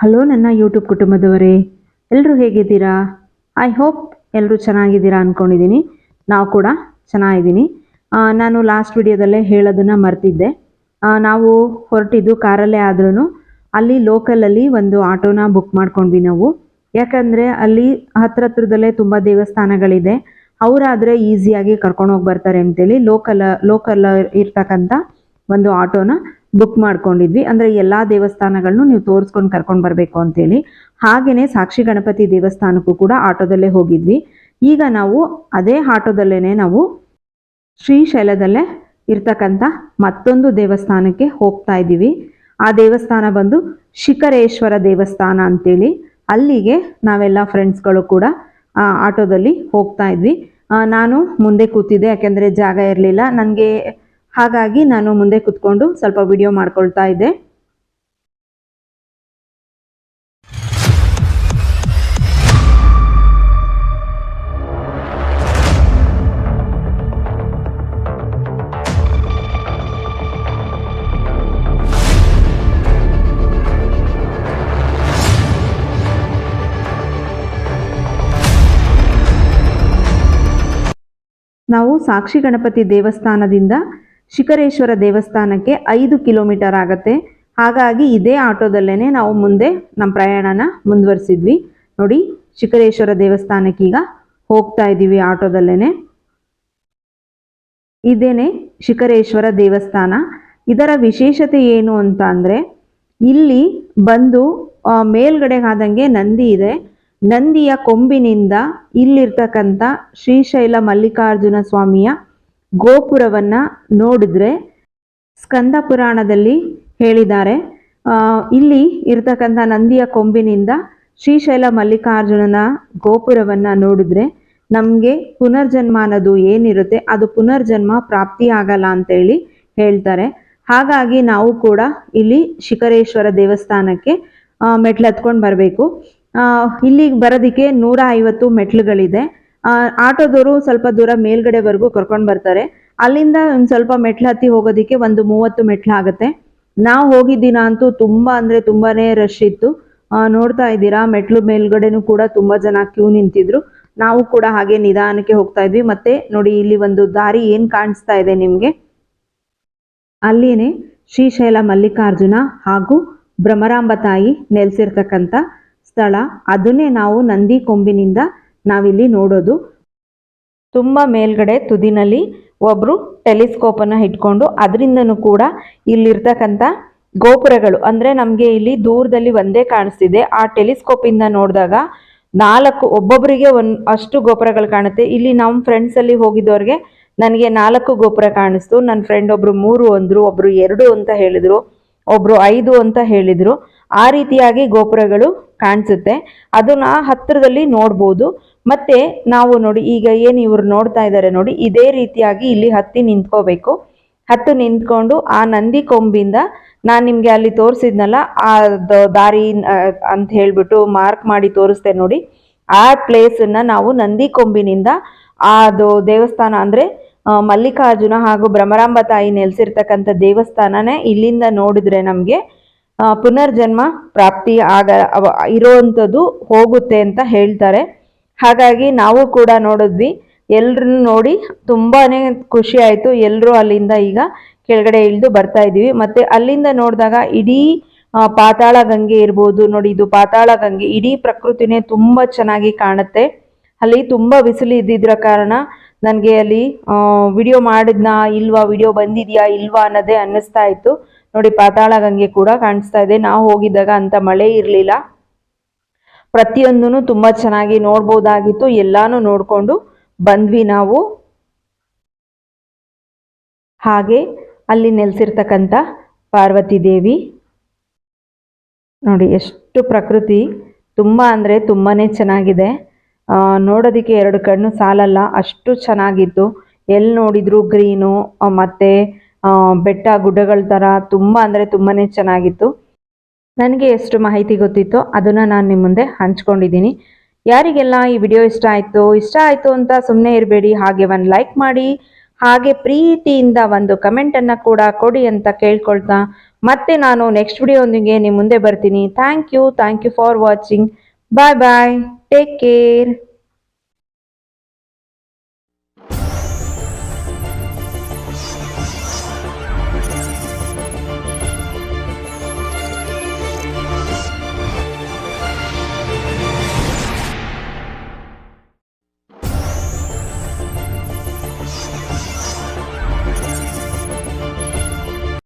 Hello ನನ್ನ YouTube ಕುಟುಂಬದವರೇ ಎಲ್ಲರೂ ಹೇಗಿದ್ದೀರಾ? ಐ ಹೋಪ್ ಎಲ್ಲರೂ ಚೆನ್ನಾಗಿದ್ದೀರಾ ಅಂದ್ಕೊಂಡಿದ್ದೀನಿ ನಾವು ಕೂಡ ಚೆನ್ನಾಗಿದ್ದೀನಿ. ನಾನು ಲಾಸ್ಟ್ ವಿಡಿಯೋದಲ್ಲೇ ಹೇಳೋದನ್ನು ಮರ್ತಿದ್ದೆ. ನಾವು ಹೊರಟಿದ್ದು ಕಾರಲ್ಲೇ ಆದ್ರೂ ಅಲ್ಲಿ ಲೋಕಲಲ್ಲಿ ಒಂದು ಆಟೋನ ಬುಕ್ ಮಾಡ್ಕೊಂಡ್ವಿ ನಾವು. ಯಾಕಂದರೆ ಅಲ್ಲಿ ಹತ್ರ ಹತ್ರದಲ್ಲೇ ತುಂಬ ದೇವಸ್ಥಾನಗಳಿದೆ. ಅವರಾದರೆ ಈಸಿಯಾಗಿ ಕರ್ಕೊಂಡು ಹೋಗಿ ಬರ್ತಾರೆ ಅಂತೇಳಿ ಲೋಕಲ್ ಲೋಕಲ್ ಇರ್ತಕ್ಕಂಥ ಒಂದು ಆಟೋನ ಬುಕ್ ಮಾಡ್ಕೊಂಡಿದ್ವಿ. ಅಂದರೆ ಎಲ್ಲ ದೇವಸ್ಥಾನಗಳನ್ನು ನೀವು ತೋರಿಸ್ಕೊಂಡು ಕರ್ಕೊಂಡು ಬರಬೇಕು ಅಂತೇಳಿ. ಹಾಗೆಯೇ ಸಾಕ್ಷಿ ಗಣಪತಿ ದೇವಸ್ಥಾನಕ್ಕೂ ಕೂಡ ಆಟೋದಲ್ಲೇ ಹೋಗಿದ್ವಿ. ಈಗ ನಾವು ಅದೇ ಆಟೋದಲ್ಲೇ ನಾವು ಶ್ರೀಶೈಲದಲ್ಲೇ ಇರ್ತಕ್ಕಂಥ ಮತ್ತೊಂದು ದೇವಸ್ಥಾನಕ್ಕೆ ಹೋಗ್ತಾ ಇದ್ದೀವಿ. ಆ ದೇವಸ್ಥಾನ ಬಂದು ಶಿಖರೇಶ್ವರ ದೇವಸ್ಥಾನ ಅಂತೇಳಿ. ಅಲ್ಲಿಗೆ ನಾವೆಲ್ಲ ಫ್ರೆಂಡ್ಸ್ಗಳು ಕೂಡ ಆಟೋದಲ್ಲಿ ಹೋಗ್ತಾ ಇದ್ವಿ. ನಾನು ಮುಂದೆ ಕೂತಿದ್ದೆ. ಯಾಕೆಂದರೆ ಜಾಗ ಇರಲಿಲ್ಲ. ನನಗೆ ಹಾಗಾಗಿ ನಾನು ಮುಂದೆ ಕುತ್ಕೊಂಡು ಸ್ವಲ್ಪ ವಿಡಿಯೋ ಮಾಡ್ಕೊಳ್ತಾ ಇದ್ದೆ. ನಾವು ಸಾಕ್ಷಿ ಗಣಪತಿ ದೇವಸ್ಥಾನದಿಂದ ಶಿಖರೇಶ್ವರ ದೇವಸ್ಥಾನಕ್ಕೆ ಐದು ಕಿಲೋಮೀಟರ್ ಆಗತ್ತೆ. ಹಾಗಾಗಿ ಇದೇ ಆಟೋದಲ್ಲೇ ನಾವು ಮುಂದೆ ನಮ್ಮ ಪ್ರಯಾಣನ ಮುಂದುವರಿಸಿದ್ವಿ. ನೋಡಿ, ಶಿಖರೇಶ್ವರ ದೇವಸ್ಥಾನಕ್ಕೆ ಈಗ ಹೋಗ್ತಾ ಇದ್ದೀವಿ ಆಟೋದಲ್ಲೇ ಇದೇನೆ ಶಿಖರೇಶ್ವರ ದೇವಸ್ಥಾನ. ಇದರ ವಿಶೇಷತೆ ಏನು ಅಂತ ಇಲ್ಲಿ ಬಂದು ಮೇಲ್ಗಡೆ ಆದಂಗೆ ನಂದಿ ಇದೆ. ನಂದಿಯ ಕೊಂಬಿನಿಂದ ಇಲ್ಲಿರ್ತಕ್ಕಂಥ ಶ್ರೀಶೈಲ ಮಲ್ಲಿಕಾರ್ಜುನ ಸ್ವಾಮಿಯ ಗೋಪುರವನ್ನ ನೋಡಿದ್ರೆ ಸ್ಕಂದ ಪುರಾಣದಲ್ಲಿ ಹೇಳಿದ್ದಾರೆ. ಇಲ್ಲಿ ಇರತಕ್ಕಂಥ ನಂದಿಯ ಕೊಂಬಿನಿಂದ ಶ್ರೀಶೈಲ ಮಲ್ಲಿಕಾರ್ಜುನನ ಗೋಪುರವನ್ನು ನೋಡಿದ್ರೆ ನಮಗೆ ಪುನರ್ಜನ್ಮ ಅನ್ನೋದು ಏನಿರುತ್ತೆ ಅದು ಪುನರ್ಜನ್ಮ ಪ್ರಾಪ್ತಿ ಆಗಲ್ಲ ಅಂತೇಳಿ ಹೇಳ್ತಾರೆ. ಹಾಗಾಗಿ ನಾವು ಕೂಡ ಇಲ್ಲಿ ಶಿಖರೇಶ್ವರ ದೇವಸ್ಥಾನಕ್ಕೆ ಮೆಟ್ಲು ಹತ್ಕೊಂಡು ಬರಬೇಕು. ಇಲ್ಲಿಗೆ ಬರೋದಕ್ಕೆ ನೂರ ಐವತ್ತು ಮೆಟ್ಲುಗಳಿದೆ. ಆಟೋದವರು ಸ್ವಲ್ಪ ದೂರ ಮೇಲ್ಗಡೆವರೆಗೂ ಕರ್ಕೊಂಡು ಬರ್ತಾರೆ. ಅಲ್ಲಿಂದ ಒಂದು ಸ್ವಲ್ಪ ಮೆಟ್ಲು ಹತ್ತಿ ಹೋಗೋದಕ್ಕೆ ಒಂದು ಮೂವತ್ತು ಮೆಟ್ಲು ಆಗುತ್ತೆ. ನಾವು ಹೋಗಿದ್ದೀನ ದಿನ ಅಂತೂ ತುಂಬ ಅಂದರೆ ತುಂಬಾನೇ ರಶ್ ಇತ್ತು. ನೋಡ್ತಾ ಇದ್ದೀರಾ, ಮೆಟ್ಲು ಮೇಲ್ಗಡೆನೂ ಕೂಡ ತುಂಬ ಜನ ಕ್ಯೂ ನಿಂತಿದ್ರು. ನಾವು ಕೂಡ ಹಾಗೆ ನಿಧಾನಕ್ಕೆ ಹೋಗ್ತಾ ಇದ್ವಿ. ಮತ್ತೆ ನೋಡಿ, ಇಲ್ಲಿ ಒಂದು ದಾರಿ ಏನು ಕಾಣಿಸ್ತಾ ಇದೆ ನಿಮಗೆ? ಅಲ್ಲಿನೇ ಶ್ರೀಶೈಲ ಮಲ್ಲಿಕಾರ್ಜುನ ಹಾಗೂ ಭ್ರಮರಾಂಬ ತಾಯಿ ನೆಲೆಸಿರ್ತಕ್ಕಂಥ ಸ್ಥಳ. ಅದನ್ನೇ ನಾವು ನಂದಿ ಕೊಂಬಿನಿಂದ ನಾವಿಲ್ಲಿ ನೋಡೋದು. ತುಂಬ ಮೇಲ್ಗಡೆ ತುದಿನಲ್ಲಿ ಒಬ್ಬರು ಟೆಲಿಸ್ಕೋಪನ್ನು ಇಟ್ಕೊಂಡು ಅದರಿಂದನೂ ಕೂಡ ಇಲ್ಲಿರ್ತಕ್ಕಂಥ ಗೋಪುರಗಳು, ಅಂದರೆ ನಮಗೆ ಇಲ್ಲಿ ದೂರದಲ್ಲಿ ಒಂದೇ ಕಾಣಿಸ್ತಿದೆ. ಆ ಟೆಲಿಸ್ಕೋಪಿಂದ ನೋಡಿದಾಗ ನಾಲ್ಕು ಒಬ್ಬೊಬ್ಬರಿಗೆ ಒಂದು ಅಷ್ಟು ಗೋಪುರಗಳು ಕಾಣುತ್ತೆ. ಇಲ್ಲಿ ನಮ್ಮ ಫ್ರೆಂಡ್ಸಲ್ಲಿ ಹೋಗಿದ್ದವ್ರಿಗೆ ನನಗೆ ನಾಲ್ಕು ಗೋಪುರ ಕಾಣಿಸ್ತು. ನನ್ನ ಫ್ರೆಂಡ್ ಒಬ್ಬರು ಮೂರು ಅಂದರು ಒಬ್ಬರು ಎರಡು ಅಂತ ಹೇಳಿದರು ಒಬ್ಬರು ಐದು ಅಂತ ಹೇಳಿದ್ರು. ಆ ರೀತಿಯಾಗಿ ಗೋಪುರಗಳು ಕಾಣಿಸುತ್ತೆ. ಅದನ್ನ ಹತ್ತಿರದಲ್ಲಿ ನೋಡ್ಬೋದು. ಮತ್ತೆ ನಾವು ನೋಡಿ, ಈಗ ಏನು ಇವರು ನೋಡ್ತಾ ಇದ್ದಾರೆ ನೋಡಿ, ಇದೇ ರೀತಿಯಾಗಿ ಇಲ್ಲಿ ಹತ್ತಿ ನಿಂತ್ಕೋಬೇಕು. ಹತ್ತು ನಿಂತ್ಕೊಂಡು ಆ ನಂದಿ ಕೊಂಬಿಂದ ನಾನು ನಿಮಗೆ ಅಲ್ಲಿ ತೋರಿಸಿದ್ನಲ್ಲ, ಆ ದಾರಿ ಅಂತ ಹೇಳ್ಬಿಟ್ಟು ಮಾರ್ಕ್ ಮಾಡಿ ತೋರಿಸ್ತೇನೆ ನೋಡಿ. ಆ ಪ್ಲೇಸನ್ನ ನಾವು ನಂದಿ ಕೊಂಬಿನಿಂದ ಅದು ದೇವಸ್ಥಾನ ಅಂದರೆ ಮಲ್ಲಿಕಾರ್ಜುನ ಹಾಗೂ ಭ್ರಮರಾಂಬ ತಾಯಿ ನೆಲೆಸಿರ್ತಕ್ಕಂಥ ದೇವಸ್ಥಾನನೇ ಇಲ್ಲಿಂದ ನೋಡಿದ್ರೆ ನಮಗೆ ಪುನರ್ಜನ್ಮ ಪ್ರಾಪ್ತಿ ಆಗ ಇರೋವಂಥದ್ದು ಹೋಗುತ್ತೆ ಅಂತ ಹೇಳ್ತಾರೆ. ಹಾಗಾಗಿ ನಾವು ಕೂಡ ನೋಡಿದ್ವಿ ಎಲ್ಲರನ್ನು ನೋಡಿ ತುಂಬಾ ಖುಷಿ ಆಯಿತು. ಎಲ್ಲರೂ ಅಲ್ಲಿಂದ ಈಗ ಕೆಳಗಡೆ ಇಳಿದು ಬರ್ತಾ ಇದ್ದೀವಿ. ಮತ್ತು ಅಲ್ಲಿಂದ ನೋಡಿದಾಗ ಇಡೀ ಪಾತಾಳ ಗಂಗೆ ಇರ್ಬೋದು. ನೋಡಿ, ಇದು ಪಾತಾಳ ಗಂಗೆ ಇಡೀ ಪ್ರಕೃತಿನೇ ತುಂಬ ಚೆನ್ನಾಗಿ ಕಾಣುತ್ತೆ. ಅಲ್ಲಿ ತುಂಬ ಬಿಸಿಲು ಇದ್ದಿದ್ರ ಕಾರಣ ನನಗೆ ಅಲ್ಲಿ ವಿಡಿಯೋ ಮಾಡಿದ್ನಾ ಇಲ್ವಾ ವಿಡಿಯೋ ಬಂದಿದೆಯಾ ಇಲ್ವಾ ಅನ್ನೋದೇ ಅನ್ನಿಸ್ತಾ ಇತ್ತು. ನೋಡಿ ಪಾತಾಳ ಗಂಗೆ ಕೂಡ ಕಾಣಿಸ್ತಾ ಇದೆ. ನಾವು ಹೋಗಿದ್ದಾಗ ಅಂತ ಮಳೆ ಇರಲಿಲ್ಲ. ಪ್ರತಿಯೊಂದೂ ತುಂಬ ಚೆನ್ನಾಗಿ ನೋಡ್ಬೋದಾಗಿತ್ತು. ಎಲ್ಲಾನು ನೋಡಿಕೊಂಡು ಬಂದ್ವಿ ನಾವು. ಹಾಗೆ ಅಲ್ಲಿ ನೆಲೆಸಿರ್ತಕ್ಕಂಥ ಪಾರ್ವತಿ ದೇವಿ. ನೋಡಿ ಎಷ್ಟು ಪ್ರಕೃತಿ. ತುಂಬ ಅಂದರೆ ತುಂಬಾ ಚೆನ್ನಾಗಿದೆ. ನೋಡೋದಕ್ಕೆ ಎರಡು ಕಣ್ಣು ಸಾಲಲ್ಲ. ಅಷ್ಟು ಚೆನ್ನಾಗಿತ್ತು. ಎಲ್ಲಿ ನೋಡಿದ್ರು ಗ್ರೀನು ಮತ್ತು ಬೆಟ್ಟ, ಗುಡ್ಡಗಳ ಥರ ತುಂಬ ಅಂದರೆ ತುಂಬಾ ಚೆನ್ನಾಗಿತ್ತು. ನನಗೆ ಎಷ್ಟು ಮಾಹಿತಿ ಗೊತ್ತಿತ್ತೋ ಅದನ್ನು ನಾನು ನಿಮ್ಮ ಮುಂದೆ ಹಂಚ್ಕೊಂಡಿದ್ದೀನಿ. ಯಾರಿಗೆಲ್ಲ ಈ ವಿಡಿಯೋ ಇಷ್ಟ ಆಯಿತು ಇಷ್ಟ ಆಯಿತು ಅಂತ ಸುಮ್ಮನೆ ಇರಬೇಡಿ, ಹಾಗೆ ಒಂದು ಲೈಕ್ ಮಾಡಿ, ಹಾಗೆ ಪ್ರೀತಿಯಿಂದ ಒಂದು ಕಮೆಂಟನ್ನು ಕೂಡ ಕೊಡಿ ಅಂತ ಕೇಳ್ಕೊಳ್ತಾ ಮತ್ತೆ ನಾನು ನೆಕ್ಸ್ಟ್ ವಿಡಿಯೋದೊಂದಿಗೆ ನಿಮ್ಮ ಮುಂದೆ ಬರ್ತೀನಿ. Thank you thank you for watching bye bye take care